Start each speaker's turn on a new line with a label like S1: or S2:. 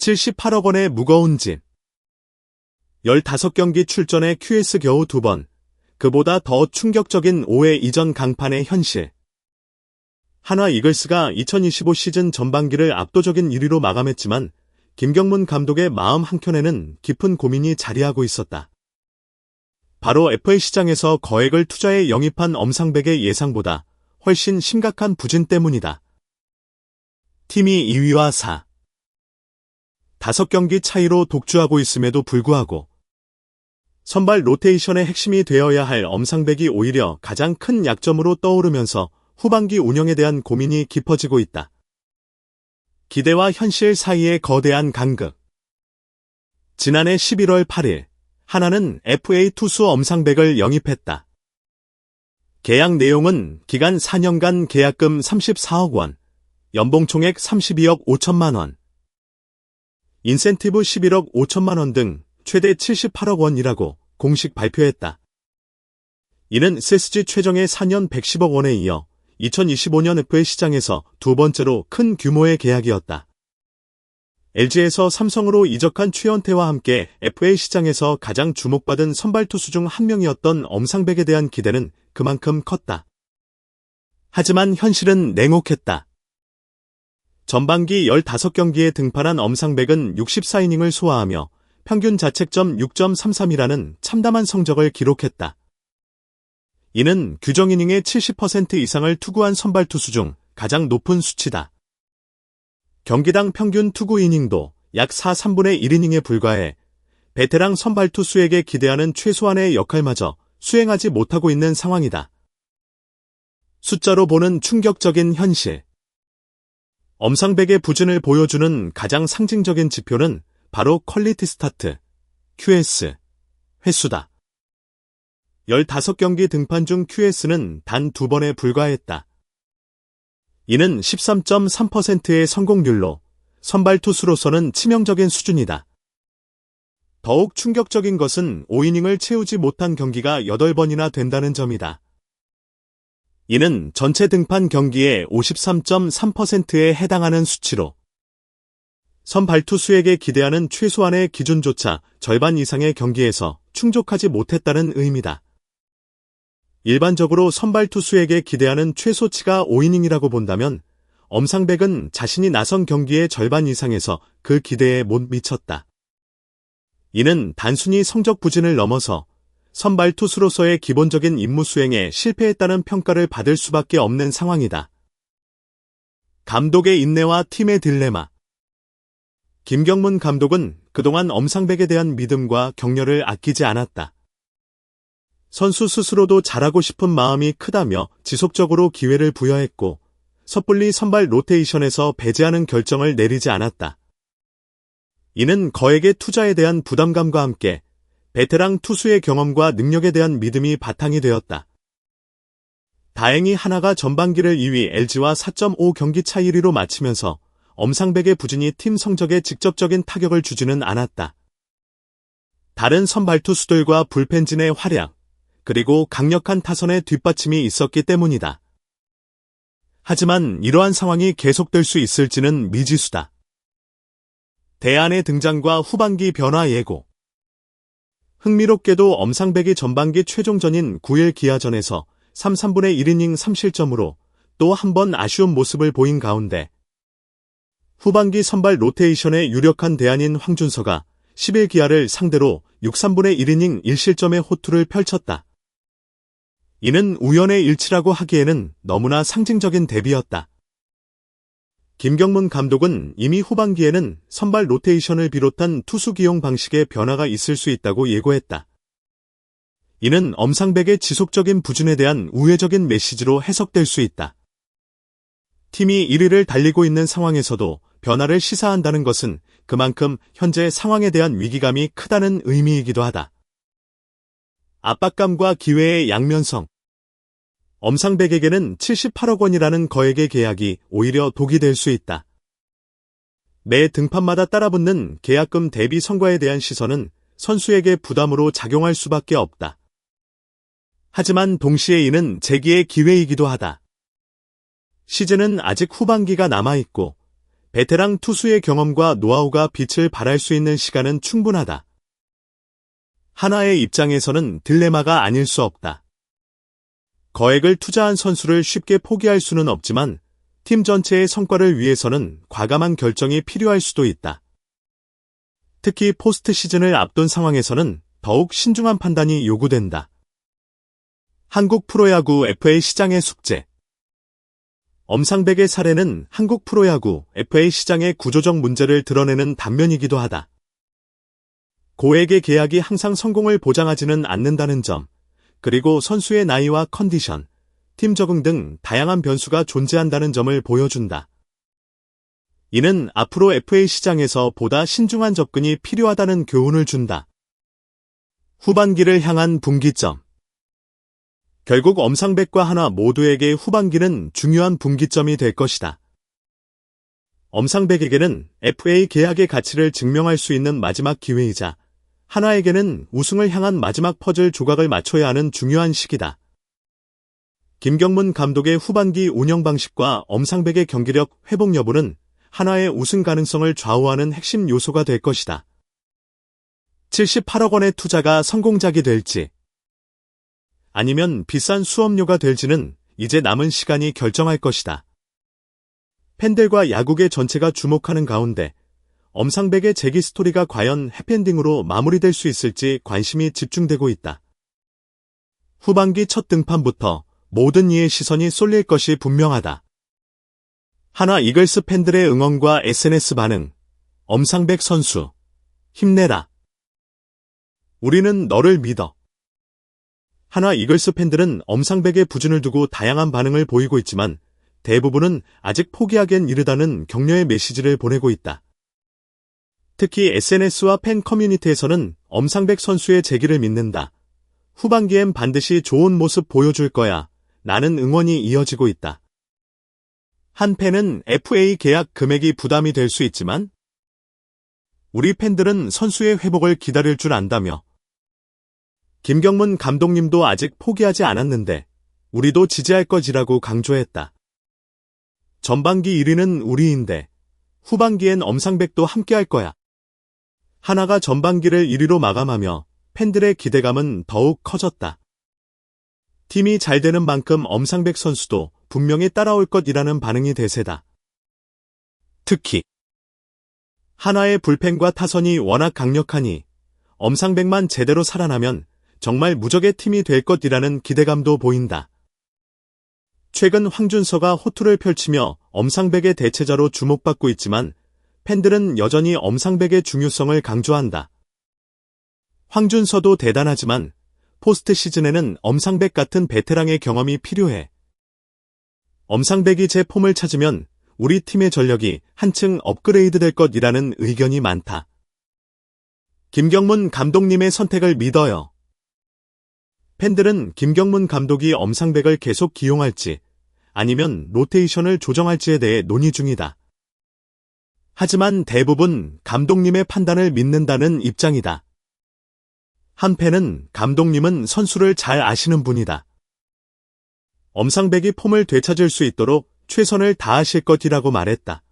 S1: 78억 원의 무거운 짐. 15경기 출전에 QS 겨우 2번. 그보다 더 충격적인 5회 이전 강판의 현실. 한화 이글스가 2025 시즌 전반기를 압도적인 1위로 마감했지만 김경문 감독의 마음 한켠에는 깊은 고민이 자리하고 있었다. 바로 FA 시장에서 거액을 투자해 영입한 엄상백의 예상보다 훨씬 심각한 부진 때문이다. 팀이 2위와 4. 5경기 차이로 독주하고 있음에도 불구하고 선발 로테이션의 핵심이 되어야 할 엄상백이 오히려 가장 큰 약점으로 떠오르면서 후반기 운영에 대한 고민이 깊어지고 있다. 기대와 현실 사이의 거대한 간극. 지난해 11월 8일 하나는 FA 투수 엄상백을 영입했다. 계약 내용은 기간 4년간 계약금 34억 원, 연봉 총액 32억 5천만 원, 인센티브 11억 5천만 원 등 최대 78억 원이라고 공식 발표했다. 이는 SSG 최정의 4년 110억 원에 이어 2025년 FA 시장에서 두 번째로 큰 규모의 계약이었다. LG에서 삼성으로 이적한 최현태와 함께 FA 시장에서 가장 주목받은 선발 투수 중 한 명이었던 엄상백에 대한 기대는 그만큼 컸다. 하지만 현실은 냉혹했다. 전반기 15경기에 등판한 엄상백은 64이닝을 소화하며 평균 자책점 6.33이라는 참담한 성적을 기록했다. 이는 규정 이닝의 70% 이상을 투구한 선발 투수 중 가장 높은 수치다. 경기당 평균 투구 이닝도 약 4, 3분의 1이닝에 불과해 베테랑 선발 투수에게 기대하는 최소한의 역할마저 수행하지 못하고 있는 상황이다. 숫자로 보는 충격적인 현실. 엄상백의 부진을 보여주는 가장 상징적인 지표는 바로 퀄리티 스타트, QS, 횟수다. 15경기 등판 중 QS는 단 두 번에 불과했다. 이는 13.3%의 성공률로 선발 투수로서는 치명적인 수준이다. 더욱 충격적인 것은 5이닝을 채우지 못한 경기가 8번이나 된다는 점이다. 이는 전체 등판 경기의 53.3%에 해당하는 수치로 선발 투수에게 기대하는 최소한의 기준조차 절반 이상의 경기에서 충족하지 못했다는 의미다. 일반적으로 선발 투수에게 기대하는 최소치가 5이닝이라고 본다면 엄상백은 자신이 나선 경기의 절반 이상에서 그 기대에 못 미쳤다. 이는 단순히 성적 부진을 넘어서 선발 투수로서의 기본적인 임무 수행에 실패했다는 평가를 받을 수밖에 없는 상황이다. 감독의 인내와 팀의 딜레마 김경문 감독은 그동안 엄상백에 대한 믿음과 격려를 아끼지 않았다. 선수 스스로도 잘하고 싶은 마음이 크다며 지속적으로 기회를 부여했고 섣불리 선발 로테이션에서 배제하는 결정을 내리지 않았다. 이는 거액의 투자에 대한 부담감과 함께 베테랑 투수의 경험과 능력에 대한 믿음이 바탕이 되었다. 다행히 하나가 전반기를 2위 LG와 4.5 경기 차 1위로 마치면서 엄상백의 부진이 팀 성적에 직접적인 타격을 주지는 않았다. 다른 선발 투수들과 불펜진의 활약, 그리고 강력한 타선의 뒷받침이 있었기 때문이다. 하지만 이러한 상황이 계속될 수 있을지는 미지수다. 대안의 등장과 후반기 변화 예고. 흥미롭게도 엄상백이 전반기 최종전인 9일 기아전에서 3, 3분의 1이닝 3실점으로 또 한 번 아쉬운 모습을 보인 가운데 후반기 선발 로테이션의 유력한 대안인 황준서가 11 기아를 상대로 6, 3분의 1이닝 1실점의 호투를 펼쳤다. 이는 우연의 일치라고 하기에는 너무나 상징적인 대비였다. 김경문 감독은 이미 후반기에는 선발 로테이션을 비롯한 투수 기용 방식의 변화가 있을 수 있다고 예고했다. 이는 엄상백의 지속적인 부진에 대한 우회적인 메시지로 해석될 수 있다. 팀이 1위를 달리고 있는 상황에서도 변화를 시사한다는 것은 그만큼 현재 상황에 대한 위기감이 크다는 의미이기도 하다. 압박감과 기회의 양면성 엄상백에게는 78억 원이라는 거액의 계약이 오히려 독이 될 수 있다. 매 등판마다 따라붙는 계약금 대비 성과에 대한 시선은 선수에게 부담으로 작용할 수밖에 없다. 하지만 동시에 이는 재기의 기회이기도 하다. 시즌은 아직 후반기가 남아있고 베테랑 투수의 경험과 노하우가 빛을 발할 수 있는 시간은 충분하다. 하나의 입장에서는 딜레마가 아닐 수 없다. 거액을 투자한 선수를 쉽게 포기할 수는 없지만 팀 전체의 성과를 위해서는 과감한 결정이 필요할 수도 있다. 특히 포스트 시즌을 앞둔 상황에서는 더욱 신중한 판단이 요구된다. 한국 프로야구 FA 시장의 숙제 엄상백의 사례는 한국 프로야구 FA 시장의 구조적 문제를 드러내는 단면이기도 하다. 고액의 계약이 항상 성공을 보장하지는 않는다는 점, 그리고 선수의 나이와 컨디션, 팀 적응 등 다양한 변수가 존재한다는 점을 보여준다. 이는 앞으로 FA 시장에서 보다 신중한 접근이 필요하다는 교훈을 준다. 후반기를 향한 분기점 결국 엄상백과 하나 모두에게 후반기는 중요한 분기점이 될 것이다. 엄상백에게는 FA 계약의 가치를 증명할 수 있는 마지막 기회이자 하나에게는 우승을 향한 마지막 퍼즐 조각을 맞춰야 하는 중요한 시기다. 김경문 감독의 후반기 운영 방식과 엄상백의 경기력 회복 여부는 하나의 우승 가능성을 좌우하는 핵심 요소가 될 것이다. 78억 원의 투자가 성공작이 될지, 아니면 비싼 수업료가 될지는 이제 남은 시간이 결정할 것이다. 팬들과 야구계 전체가 주목하는 가운데 엄상백의 재기 스토리가 과연 해피엔딩으로 마무리될 수 있을지 관심이 집중되고 있다. 후반기 첫 등판부터 모든 이의 시선이 쏠릴 것이 분명하다. 하나 이글스 팬들의 응원과 SNS 반응, 엄상백 선수, 힘내라. 우리는 너를 믿어. 하나 이글스 팬들은 엄상백의 부진을 두고 다양한 반응을 보이고 있지만 대부분은 아직 포기하기엔 이르다는 격려의 메시지를 보내고 있다. 특히 SNS와 팬 커뮤니티에서는 엄상백 선수의 재기를 믿는다. 후반기엔 반드시 좋은 모습 보여줄 거야. 나는 응원이 이어지고 있다. 한 팬은 FA 계약 금액이 부담이 될 수 있지만 우리 팬들은 선수의 회복을 기다릴 줄 안다며 김경문 감독님도 아직 포기하지 않았는데 우리도 지지할 것이라고 강조했다. 전반기 1위는 우리인데 후반기엔 엄상백도 함께할 거야. 하나가 전반기를 1위로 마감하며 팬들의 기대감은 더욱 커졌다. 팀이 잘 되는 만큼 엄상백 선수도 분명히 따라올 것이라는 반응이 대세다. 특히 하나의 불펜과 타선이 워낙 강력하니 엄상백만 제대로 살아나면 정말 무적의 팀이 될 것이라는 기대감도 보인다. 최근 황준서가 호투를 펼치며 엄상백의 대체자로 주목받고 있지만 팬들은 여전히 엄상백의 중요성을 강조한다. 황준서도 대단하지만 포스트 시즌에는 엄상백 같은 베테랑의 경험이 필요해. 엄상백이 제 폼을 찾으면 우리 팀의 전력이 한층 업그레이드 될 것이라는 의견이 많다. 김경문 감독님의 선택을 믿어요. 팬들은 김경문 감독이 엄상백을 계속 기용할지 아니면 로테이션을 조정할지에 대해 논의 중이다. 하지만 대부분 감독님의 판단을 믿는다는 입장이다. 한패는 감독님은 선수를 잘 아시는 분이다. 엄상백이 폼을 되찾을 수 있도록 최선을 다하실 것이라고 말했다.